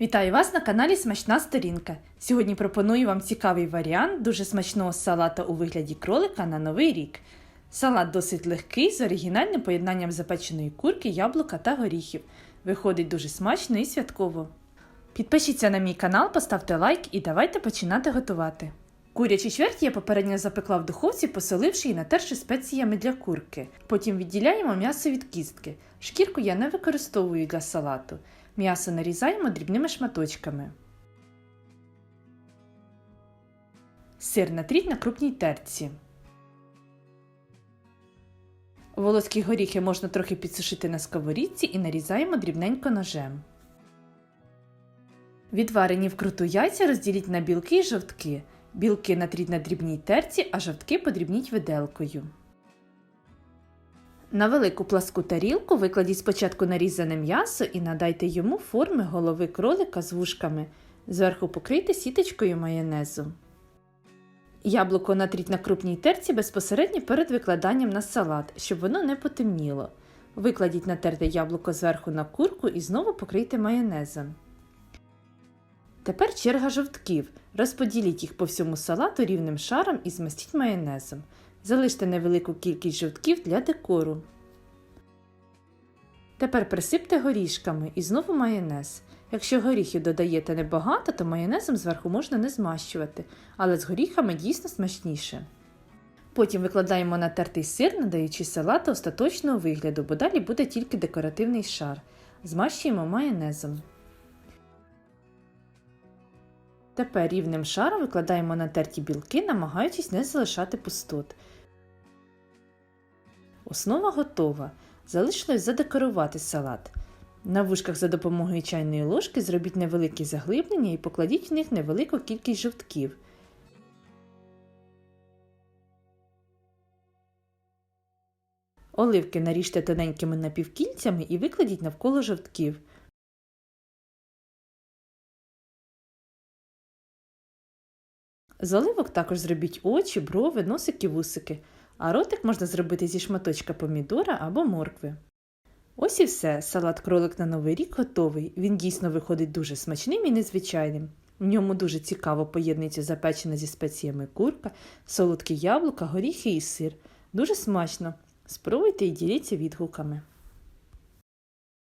Вітаю вас на каналі Смачна Сторінка. Сьогодні пропоную вам цікавий варіант дуже смачного салата у вигляді кролика на новий рік. Салат досить легкий з оригінальним поєднанням запеченої курки, яблука та горіхів. Виходить дуже смачно і святково. Підпишіться на мій канал, поставте лайк і давайте починати готувати. Курячі чверть я попередньо запекла в духовці, посоливши і натерши спеціями для курки. Потім відділяємо м'ясо від кістки. Шкірку я не використовую для салату. М'ясо нарізаємо дрібними шматочками. Сир натріть на крупній терці. Волоські горіхи можна трохи підсушити на сковорідці і нарізаємо дрібненько ножем. Відварені вкруту яйця розділіть на білки і жовтки. Білки натріть на дрібній терці, а жовтки подрібніть виделкою. На велику пласку тарілку викладіть спочатку нарізане м'ясо і надайте йому форми голови кролика з вушками. Зверху покрийте сіточкою майонезу. Яблуко натріть на крупній терці безпосередньо перед викладанням на салат, щоб воно не потемніло. Викладіть натерте яблуко зверху на курку і знову покрийте майонезом. Тепер черга жовтків. Розподіліть їх по всьому салату рівним шаром і змастіть майонезом. Залиште невелику кількість жовтків для декору. Тепер присипте горішками і знову майонез. Якщо горіхів додаєте небагато, то майонезом зверху можна не змащувати, але з горіхами дійсно смачніше. Потім викладаємо натертий сир, надаючи салату остаточного вигляду, бо далі буде тільки декоративний шар. Змащуємо майонезом. Тепер рівним шаром викладаємо натерті білки, намагаючись не залишати пустот. Основа готова. Залишилось задекорувати салат. На вушках за допомогою чайної ложки зробіть невеликі заглиблення і покладіть в них невелику кількість жовтків. Оливки наріжте тоненькими напівкільцями і викладіть навколо жовтків. З оливок також зробіть очі, брови, носики, вусики, а ротик можна зробити зі шматочка помідора або моркви. Ось і все, салат кролик на новий рік готовий. Він дійсно виходить дуже смачним і незвичайним. В ньому дуже цікаво поєднується запечена зі спеціями курка, солодкі яблука, горіхи і сир. Дуже смачно. Спробуйте і діліться відгуками.